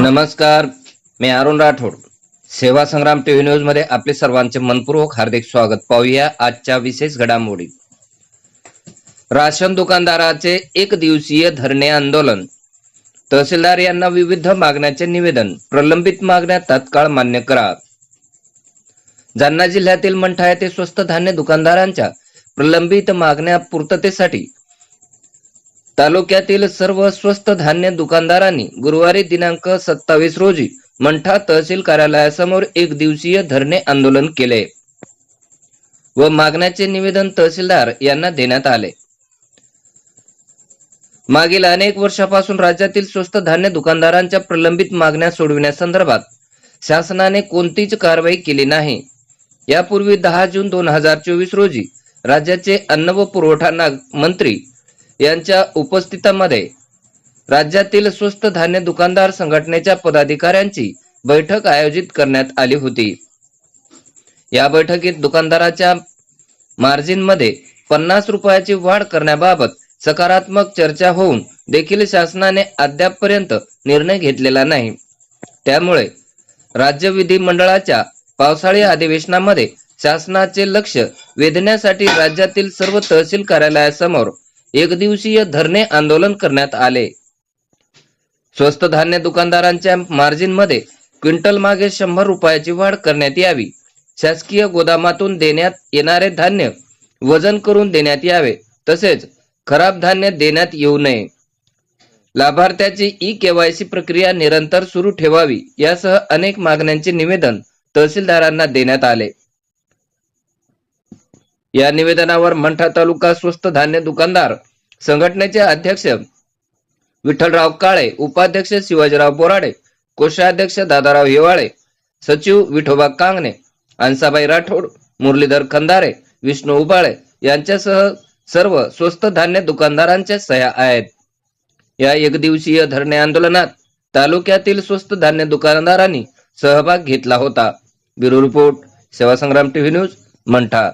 नमस्कार मी अरुण राठोड. सेवा संग्राम टीव्ही न्यूजमध्ये आपले सर्वांचे मनपूर्वक हार्दिक स्वागत. पाहूया आजच्या विशेष घडामोडी. राशन दुकानदाराचे एक दिवसीय धरणे आंदोलन. तहसीलदार यांना विविध मागण्याचे निवेदन. प्रलंबित मागण्या तात्काळ मान्य करा जालना जिल्ह्यातील मंठा येथे स्वस्त धान्य दुकानदारांच्या प्रलंबित मागण्या पूर्ततेसाठी तालुक्यातील सर्व स्वस्त धान्य दुकानदारांनी गुरुवारी दिनांक सत्तावीस रोजी मंठा तहसील कार्यालयासमोर एक दिवसीय धरणे आंदोलन केले व मागण्याचे निवेदन तहसीलदार यांना देण्यात आले. मागील अनेक वर्षापासून राज्यातील स्वस्त धान्य दुकानदारांच्या प्रलंबित मागण्या सोडविण्यासंदर्भात शासनाने कोणतीच कारवाई केली नाही. यापूर्वी दहा जून दोन हजार चोवीस रोजी राज्याचे अन्न व पुरवठा मंत्री यांच्या उपस्थितीमध्ये राज्यातील स्वस्त धान्य दुकानदार संघटनेच्या पदाधिकाऱ्यांची बैठक आयोजित करण्यात आली होती. या बैठकीत दुकानदाराच्या मार्जिनमध्ये पन्नास रुपयाची वाढ करण्याबाबत सकारात्मक चर्चा होऊन देखील शासनाने अद्यापपर्यंत निर्णय घेतलेला नाही. त्यामुळे राज्य विधिमंडळाच्या पावसाळी अधिवेशनामध्ये शासनाचे लक्ष वेधण्यासाठी राज्यातील सर्व तहसील कार्यालयासमोर एक दिवसीय धरणे आंदोलन करण्यात आले. स्वस्त धान्य दुकानदारांच्या मार्जिनमध्ये क्विंटल मागे शंभर रुपयाची वाढ करण्यात यावी. शासकीय गोदामातून देण्यात येणारे धान्य वजन करून देण्यात यावे. तसेच खराब धान्य देण्यात येऊ नये. लाभार्थ्याची ई केवायसी प्रक्रिया निरंतर सुरू ठेवावी यासह अनेक मागण्यांचे निवेदन तहसीलदारांना देण्यात आले. या निवेदनावर मंठा तालुका स्वस्त धान्य दुकानदार संघटनेचे अध्यक्ष विठ्ठलराव काळे उपाध्यक्ष शिवाजीराव बोराडे कोषाध्यक्ष दादाराव हिवाळे सचिव विठोबा कांगणे अंसाबाई राठोड मुरलीधर खंदारे विष्णू उबाळे यांच्यासह सर्व स्वस्त धान्य दुकानदारांच्या सह्या आहेत. या एकदिवसीय धरणे आंदोलनात तालुक्यातील स्वस्त धान्य दुकानदारांनी सहभाग घेतला होता. ब्युरो रिपोर्ट सेवा संग्राम टीव्ही न्यूज मंठा.